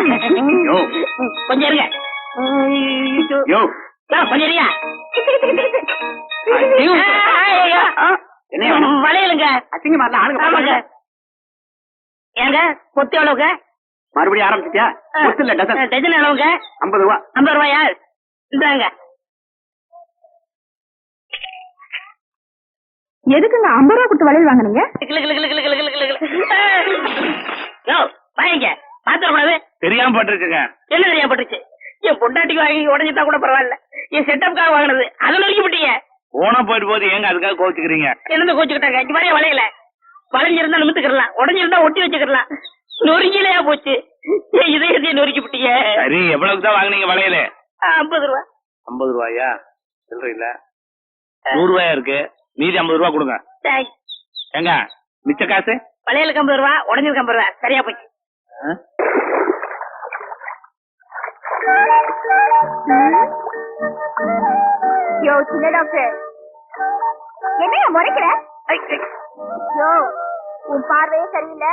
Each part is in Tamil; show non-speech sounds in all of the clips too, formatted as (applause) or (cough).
(laughs) யோ. கொஞ்சம் இருங்க யோ கொஞ்சம் இருங்க? வளையலுங்க. அசிங்கமா இல்ல ஆளுங்க பாருங்க. ஏங்க பொத்தி எவ்வளவுங்க? மறுபடியும் ஆரம்பிச்சிட்டியா? இல்ல டசன் டஜன் எவ்வளவுங்க? ஐம்பது ரூபா. ஐம்பது ரூபாயா? இந்தாங்க. எதுக்குங்க ஐம்பது ரூபா கொடுத்து வளையல் வாங்குனீங்க? கிளு, கிளு, கிளு, கிளு, கிளு, கிளு, கிளு, கிளு. யோ வாங்கிக்க. பாத்திரக்கூடாது தெரியாம பட்டிருக்குங்க. என்ன தெரியா பட்டுச்சு என் பொண்டாட்டிக்கு வாங்கி உடஞ்சிட்டா கூட பரவாயில்ல. என் செட்டப்காக வாங்கினது. அதை நொறுக்கி விட்டீங்க போனா போயிட்டு போது ஏங்க அதுக்காக கோச்சுக்கிறீங்க? என்னது கோச்சுக்கிட்டாங்க? இங்க மாதிரி வளையல. வளைஞ்சிருந்தா நிமித்துக்கிடலாம் உடஞ்சிருந்தா ஒட்டி வச்சுக்கிடலாம் நொறுங்கிலையா போச்சு? என் இதயத்தையும் நொறுக்கி விட்டீங்க சரி எவ்வளவுக்கு தான் வாங்குனீங்க வளையல? ஐம்பது ரூபா. ஐம்பது ரூபாயா? இல்ல நூறு ரூபாயா இருக்கு? மீதி ஐம்பது ரூபா கொடுங்க. ஏங்க மிச்ச காசு? வளையலுக்கு ஐம்பது ரூபா உடஞ்சிருக்கு ஐம்பது ரூபா. சரியா போச்சு? யோ சின்ன டாக்டர். என்னைய முறைக்கிற. யோ உன் பார்வையே சரியில்லை.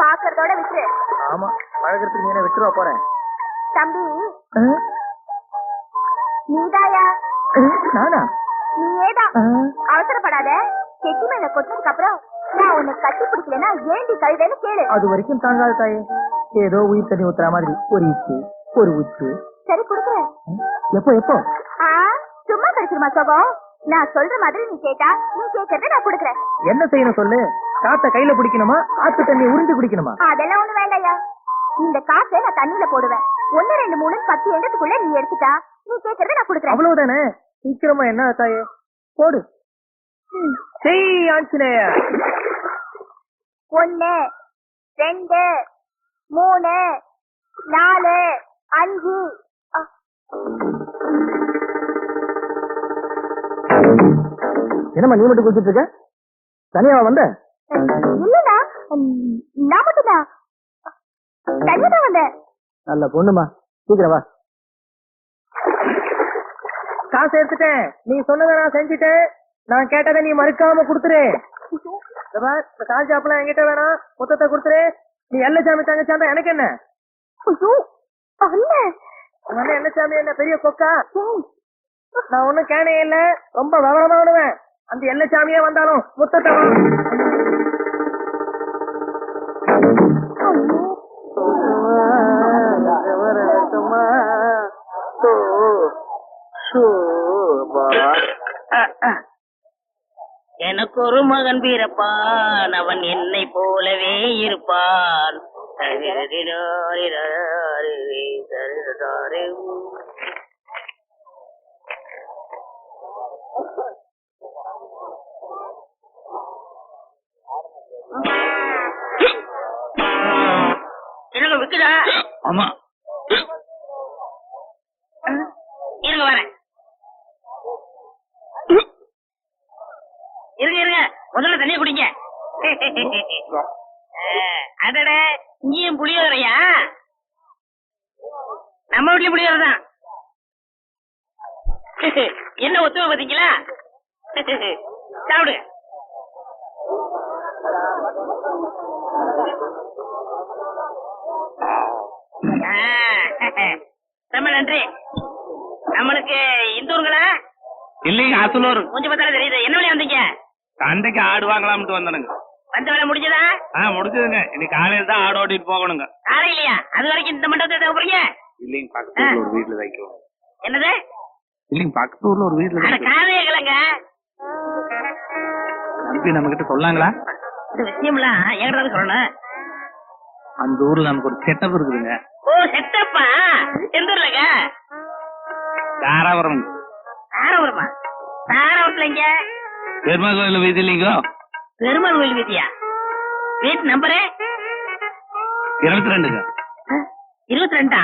பாக்குறதோட விட்டு ஆமா பழகிறதுக்கு நீ விட்டுருவா போறேன் தம்பி. நீதாயா? நானா? நீயேதான் அவசரப்படாத. கெட்டி மேல கொட்டினதுக்கு அப்புறம் நான் உன்னை கட்டி பிடிக்கலன்னா ஏண்டி கழுதைன்னு கேளு. அது வரைக்கும் தாங்காது தாயே. ஏதோ உயிர் தண்ணி ஊத்துற மாதிரி ஒரு இச்சு ஒரு உச்சு. சரி கொடுக்குறேன் எப்போ எப்போ? ஆ சும்மா கிடைச்சிருமா சோகம்? நான் சொல்ற மாதிரி நீ கேட்டா நீ கேட்கறத நான் கொடுக்குறேன். என்ன செய்யணும் சொல்லு? காத்த கையில பிடிக்கணுமா? ஆத்து தண்ணியை உறிஞ்சு குடிக்கணுமா? அதெல்லாம் ஒண்ணு வேண்டாயா இந்த காசை நான் தண்ணியில போடுவேன். ஒண்ணு ரெண்டு மூணு பத்து எண்ணத்துக்குள்ள நீ எடுத்துட்டா நீ கேட்கறத நான் கொடுக்குறேன். அவ்வளவுதானே? சீக்கிரமா என்ன தாயே போடு. செய் ஆஞ்சநேயா ஒண்ணு ரெண்டு மூணு நாலு. அஞ்சு அ, என்னம்மா நீ மட்டும் குடிச்சிட்டு இருக்க? தனியாவா வந்த? இல்லண்ணா. ம், நான் மட்டும்தான் தனியா தான் வந்தேன். நல்ல பொண்ணுமா. சீக்கிரம் வா. காசு எடுத்துட்டேன். நீ சொன்னதை நான் செஞ்சுட்டேன். நான் கேட்டதை நீ மறுக்காம கொடுத்துரு. இந்த கால் என்கிட்ட வேணாம். மொத்தத்தை கொடுத்துரு. நீ எல்ல சாமி தங்கச்சாந்தா எனக்கு என்ன? அண்ணன் என்ன சாமி என்ன பெரிய கொக்கா? நான் ஒண்ணும் கேனே இல்ல. ரொம்ப விவரமா விடுவேன். அந்த எல்ல சாமியே வந்தாலும் முத்தத்தை. எனக்கு ஒரு மகன் பிறப்பான் அவன் என்னை போலவே இருப்பான். என்னங்க விக்குதா? ஆமா. இருங்க வரேன். இருங்க இருங்க. முதல்ல தண்ணிய குடிங்க. (laughs) அடட. இங்கேயும் புளியோதரையா? நம்ம வீட்லயும் புளியோதரை தான் என்ன ஒத்துமை பாத்தீங்களா சாப்பிடுங்க ரொம்ப நன்றி. நம்மளுக்கு இந்த ஊருங்களா இல்லைங்க அசலூர் கொஞ்சம் பார்த்தாலும் தெரியுது. என்ன வழியா வந்தீங்க சண்டைக்கு ஆடு வாங்கலாம்னு வந்தனுங்க. வந்த வேலை முடிஞ்சதா? ஆ முடிஞ்சதுங்க. இன்னைக்கு காலையில தான் ஆடு ஓட்டிட்டு போகணுங்க. காலையிலையா? அது வரைக்கும் இந்த மண்டபத்தை தேவை போறீங்க? இல்லைங்க பக்கத்து ஒரு வீட்டுல தைக்குவோம் என்னது? இல்லைங்க பக்கத்து ஊர்ல ஒரு வீட்டுல காதையே கிளங்க நம்பி நம்ம கிட்ட சொல்லாங்களா? இந்த விஷயம்லாம் என்கிட்ட தான் சொல்லணும்? அந்த ஊர்ல நமக்கு ஒரு செட்டப் இருக்குதுங்க. ஓ செட்டப்பா எந்த ஊர்லங்க? தாராபுரம். தாராபுரமா? தாராபுரத்துல இங்க பெருமா கோயில் வீதி இல்லைங்கோ பெருமாள் கோயில் வீதியா வீட்டு நம்பரு இருபத்தி ரெண்டுங்க இருபத்தி ரெண்டா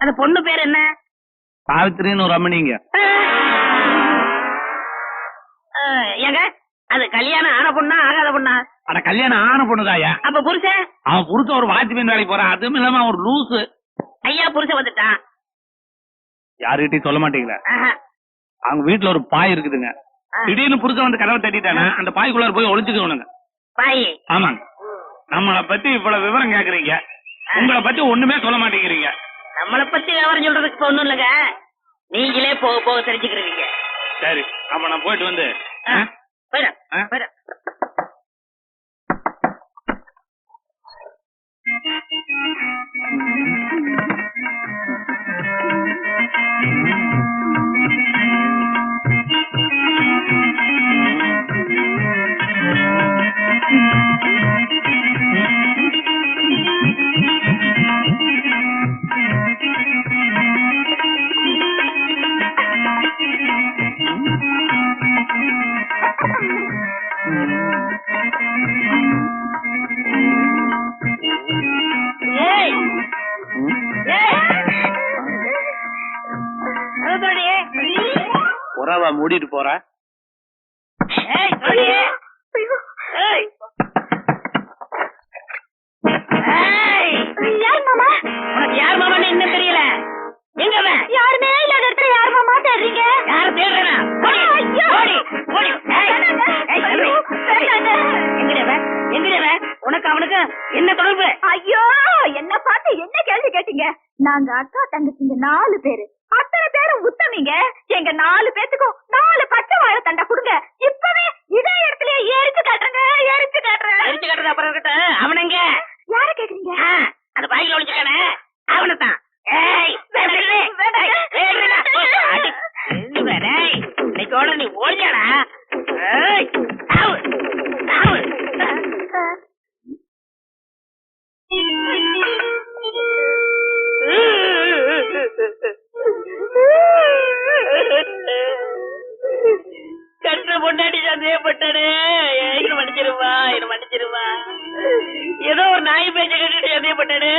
அந்த பொண்ணு பேர் என்ன? சாவித்திரின்னு ஒரு அஹ், ஏங்க அது கல்யாணம் ஆன பொண்ணா ஆகாத பொண்ணா? அட கல்யாணம் ஆன பொண்ணுதாயா? அப்ப புருஷன்? அவன் புருஷ ஒரு வாட்ச்மேன் வேலைக்கு போறான். அதுவும் இல்லாம ஒரு லூசு. ஐயா புருஷன் வந்துட்டான். யாருகிட்டயும் சொல்ல மாட்டீங்களா. அவங்க வீட்டுல ஒரு பாய் இருக்குதுங்க. திடீர்னு புருஷன் வந்து கதவை தட்டிட்டானா அந்த பாய்க்குள்ளார போய் ஒளிச்சுக்கணுங்க பாய். ஆமாங்க. நம்மள பத்தி இவ்வளவு விவரம் கேக்குறீங்க. உங்களை பத்தி ஒண்ணுமே சொல்ல மாட்டேங்கிறீங்க. நம்மள பத்தி விவரம் சொல்றதுக்கு ஒண்ணும் இல்லைங்க. நீங்களே போக போக தெரிஞ்சுக்கிறீங்க. சரி அப்ப நான் போயிட்டு வந்து ஆ? போயிடா. கூட்டிட்டு மூடிட்டு போற சந்தேகப்பட்டானே என்ன மன்னிச்சிருவா என்ன மன்னிச்சிருவா ஏதோ ஒரு நாய் பேச்ச கேட்டுட்டு சந்தேகப்பட்டானே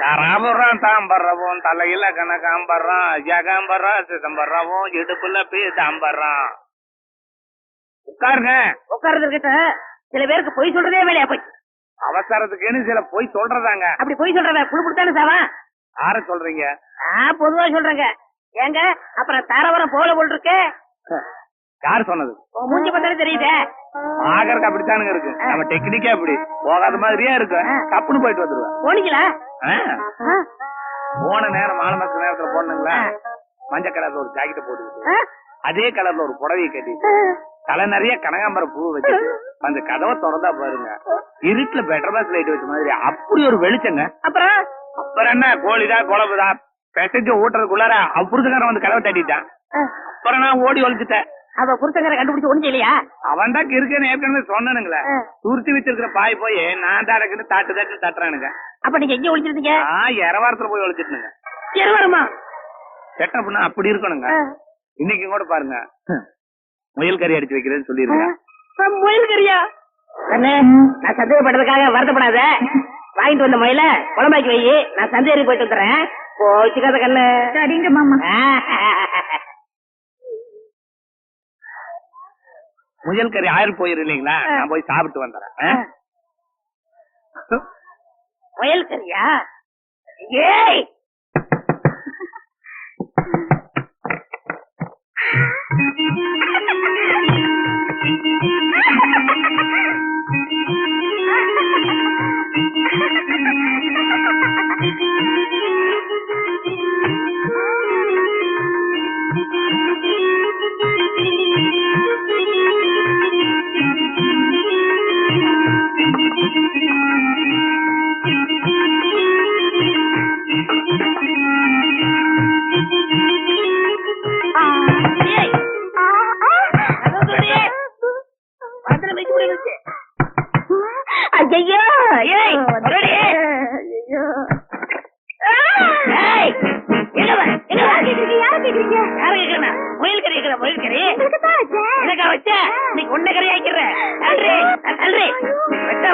தராபுரம் தாம்பர்றவும் தலையில கணக்காம்பர்றான் ஜகாம்பர்றான் சிதம்பர்றவும் இடுப்புல பீதாம்பர்றான் உட்காருங்க. உட்கார்ந்து இருக்கட்டும் சில பேருக்கு பொய் சொல்றதே வேலையா போச்சு அவசரத்துக்குன்னு சில போய் சொல்றதாங்க. அப்படி பொய் சொல்றவன் குழு கொடுத்தானு சாவான் யார சொல்றீங்க? ஆ பொதுவா சொல்றேங்க. ஏங்க அப்புறம் தாரவரம் போல போல் இருக்கு. யார் சொன்னது? உன் மூஞ்சி பார்த்தாலே தெரியுதே? ஆகறக்கு அப்படித்தானுங்க இருக்கு. நம்ம டெக்னிக்கே அப்படி. போகாத மாதிரியே இருக்கு. தப்புன்னு போயிட்டு வந்துருவேன் போனீங்களா. போன நேரம் மாலை மாச நேரத்துல போனீங்களா மஞ்சள் கலர்ல ஒரு ஜாக்கெட் போட்டுக்கிட்டு. அதே கலர்ல ஒரு புடவையை கட்டிட்டு. தலை நிறைய கனகாம்பரம் பூ வச்சுட்டு அந்த கதவை திறந்தா பாருங்க. இருட்டுல பெட்டர் பாஸ் லைட் வச்ச மாதிரி. அப்படி ஒரு வெளிச்சங்க. அப்புறம் அப்புறம் என்ன? கோழிதா குழம்புதா? பெசஞ்சு ஊட்டுறதுக்குள்ளார அப்புறத்துக்காரன் வந்து கதவை தட்டிட்டான். அப்புறம் நான் ஓடி ஒழிச்சிட்டேன் அவ புருஷங்கரை கண்டுபிடிச்சு ஒண்ணு இல்லையா அவன் தான் இருக்கேன்னு ஏற்கனவே சொன்னனுங்களே. ஆ. துருத்தி வச்சிருக்கிற பாய் போய் நான் தான் இருக்குன்னு தாட்டு தாட்டு தட்டுறானுங்க. அப்ப நீங்க எங்க ஒளிச்சிருந்தீங்க நான் இரவாரத்துல போய் ஒழிச்சிட்டுங்க வருமா செட்டப் பண்ணா அப்படி இருக்கணுங்க. இன்னைக்கு கூட பாருங்க. முயல் கறி அடிச்சு வைக்கிறேன்னு சொல்லிருக்கேன் முயல் கறியா? கண்ணு நான் சந்தேகப்பட்டதுக்காக வருத்தப்படாத. வாங்கிட்டு வந்த முயல குழம்பாக்கி வை. நான் சந்தேகத்துக்கு போயிட்டு வந்துடுறேன். போச்சுக்காத கண்ணு. சரிங்க மாமா. முயல் கறி ஆயிரம் போயிரு இல்லைங்களா? நான் போய் சாப்பிட்டு வந்துடுறேன்? முயல் கறியா? ஏய் ஐயா! ஏய் ஐயோ. ஏய் எங்க வா எங்க முயல் கறி கேக்குற முயல் கறி. நீ உன்ன கறி ஆக்கிற அல்ரே அல்ரே வெட்ட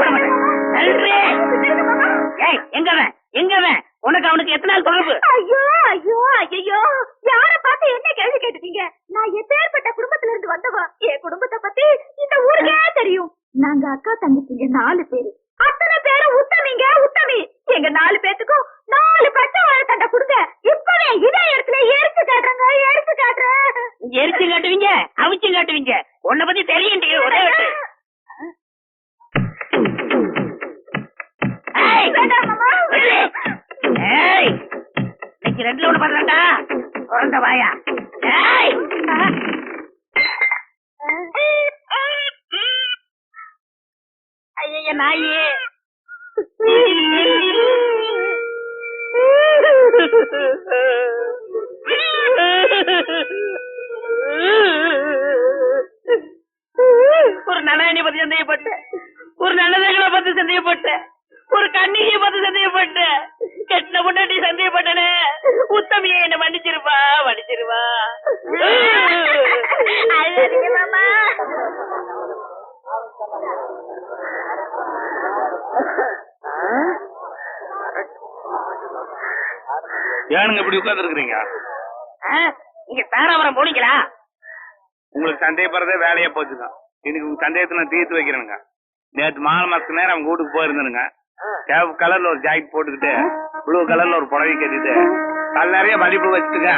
ஏய் எங்க வா எங்க உனக்கு எத்தனை நாள் தொடர்பு? ஐயோ ஐயோ ஐயோ யார பார்த்து என்ன கேள்வி கேட்டுட்டீங்க? நான் எப்பேற்பட்ட குடும்பத்துல இருந்து வந்தவா என் குடும்பத்தை பத்தி இந்த ஊருக்கே தெரியும். நாங்க அக்கா தங்கச்சிங்க நாலு பேரு. அத்தனை பேரும் உத்தமிங்க உத்தமி. எங்க நாலு பேத்துக்கும் நாலு பச்சை வாழைத்தண்டை கொடுங்க. இப்பவே இதே இடத்துல எரிச்சு காட்டுறங்க எரிச்சு காட்டுறேன். எரிச்சு காட்டுவீங்க அவிச்சு காட்டுவீங்க. உன்னை பத்தி தெரியும் ஒரே இன்னைக்கு ரெண்டுல ஒண்ணு பண்றாண்டா பிறந்த வாயா. ஐய நாயே. ஒரு நல்ல பத்தி சந்தேகப்பட்டேன். ஒரு நல்லதைகளை பத்தி சந்தேகப்பட்டேன். ஒரு கண்ணிகைய பத்தி சந்தேகப்பட்டேன். ஏனுங்க இப்படி உட்கார்ந்து இருக்கிறீங்க ஆ, நீங்க தாராபுரம் போனீங்களா? உங்களுக்கு சந்தேகப்படுறதே வேலையா போச்சுங்க. இன்னைக்கு உங்க சந்தேகத்தை நான் தீர்த்து வைக்கிறேனுங்க. நேற்று மாலை மாசத்துக்கு நேரம் அவங்க வீட்டுக்கு போயிருந்தேனுங்க. சேவ் கலர்ல ஒரு ஜாக்கெட் போட்டுக்கிட்டு ப்ளூ கலர்ல ஒரு புடவை கட்டிட்டு கல் நிறைய மதிப்பு வச்சுட்டுங்க.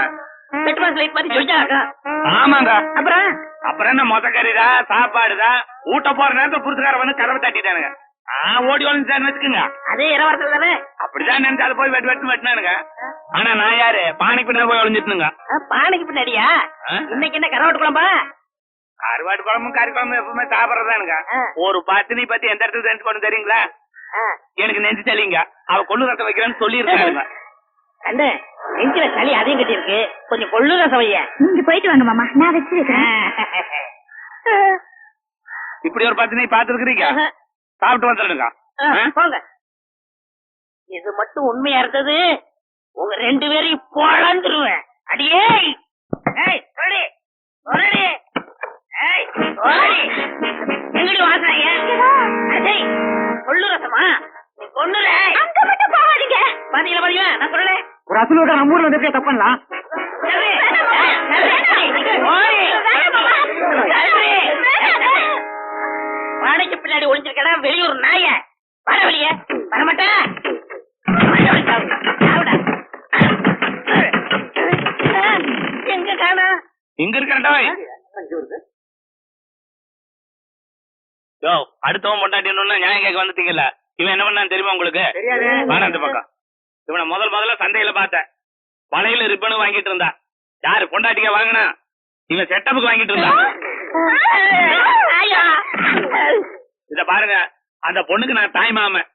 ஆமாங்க. அப்புறம்? அப்புறம் என்ன மொத்த கறிதா சாப்பாடுதா ஊட்ட போற நேரத்துல புருஷக்கார வந்து கதவை தட்டிட்டானுங்க. ஆ ஓடி ஒளிஞ்சான்னு வச்சுக்கோங்க அதே இரவாரத்துல தானே? அப்படிதான் நினைச்சு அதை போய் வெட்டு வெட்டு வெட்டினானுங்க. ஆனா நான் யாரு? பானைக்கு பின்னாடி போய் ஒளிஞ்சிட்டுங்க பானைக்கு பின்னாடியா? இன்னைக்கு என்ன கரவாட்டு குழம்பா? கருவாட்டு குழம்பும் கறி குழம்பும் எப்பவுமே சாப்பிடறதானுங்க. ஒரு பத்தினி பத்தி எந்த இடத்துல தெரிஞ்சு கொண்டு தெரியுங்களா? எனக்கு நெஞ்சு தெளிங்க அவ கொள்ளு ரசம் வைக்கிறேன்னு சொல்லி இருக்காங்க கண்டு நெஞ்சில சளி அதையும் கட்டி இருக்கு கொஞ்சம் கொள்ளுத சவைய நீங்க போயிட்டு வாங்க மாமா. நான் வச்சிருக்கேன். இப்படி ஒரு பத்தினி பாத்துருக்கீங்க சாப்பிட்டு வந்துடுங்க போங்க. இது மட்டும் உண்மையா இருந்தது? உங்க ரெண்டு பேரையும் பொழந்துருவேன். அடியே! ஏய் சொல்லி சொல்லி ஏய் சொல்லி எங்கடி வாசனைங்க அடே கொள்ளு ரசமா? நீ கொள்ளுற அங்க மட்டும் போகாதீங்க. பாத்தீங்களா பாத்தீங்களா? நான் சொல்லல. ஒரு அசலோட நம்ம ஊர்ல வந்து தப்பு பண்ணலாம். பின்னாடி ஒளிஞ்சிருக்கடா வெளியூர் நாய வர வெளிய வரமாட்டா எங்க காணா இங்க இருக்கா யோ அடுத்தவன் பொண்டாட்டின்னு நியாயம் கேட்க வந்துட்டீங்கல்ல இவன் என்ன பண்ணான்னு தெரியுமா உங்களுக்கு இந்த பக்கம் இவனை முதல் முதல்ல சந்தையில பார்த்தேன் வளையல ரிப்பனும் வாங்கிட்டு இருந்தா யாரு பொண்டாட்டிக்க வாங்கினா இவன் செட்டப்புக்கு வாங்கிட்டு இருந்தா பாருங்க அந்த பொண்ணுக்கு நான் தாய் மாமன்.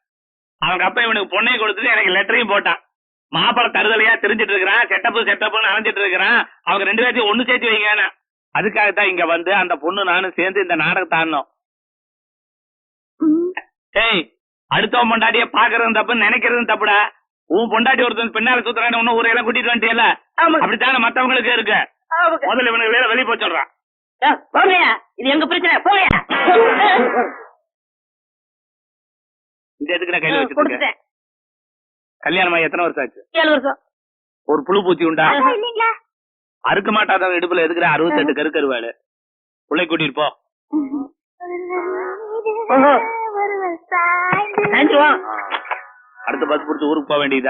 அவங்க அப்பா இவனுக்கு பொண்ணையும் கொடுத்துட்டு எனக்கு லெட்டரையும் போட்டான். மாப்பிள தருதலையா தெரிஞ்சிட்டு இருக்கிறான் செட்டப்பு செட்டப்புன்னு அலைஞ்சிட்டு இருக்கிறான். அவங்க ரெண்டு பேர்த்தையும் ஒண்ணு சேர்த்து வைங்க அதுக்காகத்தான் இங்க வந்து அந்த பொண்ணு நானும் சேர்ந்து இந்த நாடகத்தை ஆடணும் ஏய் அடுத்தவன் பொண்டாட்டிய பாக்குறதும் தப்பு நினைக்கிறதும் தப்புடா. உன் பொண்டாட்டி ஒருத்தன் பின்னால சுத்துறான்னு ஒன்னும் ஊரையெல்லாம் கூட்டிட்டு வந்துட்டியல. அப்படித்தானே மத்தவங்களுக்கு இருக்கு? முதல்ல இவனுக்கு வேலை வெளியே போய் சொல்றான். போங்கயா இது எங்க பிரச்சனை? போங்கயா (laughs) இந்த எதுக்கு நான் கையில வச்சிருக்கேன் கல்யாணமா எத்தனை வருஷம் ஆச்சு? ஏழு வருஷம். ஒரு புழு பூச்சி உண்டா? அறுக்க மாட்டாதவன் இடுப்புல எதுக்குற? அறுபத்தெட்டு கருக்கருவாடு பிள்ளை கூட்டிட்டு போ. ஓஹோ. ஒருவர் சாய்ந்து சாஞ்சுவோம் அடுத்த பஸ் பிடிச்சி ஊருக்கு போக வேண்டியதா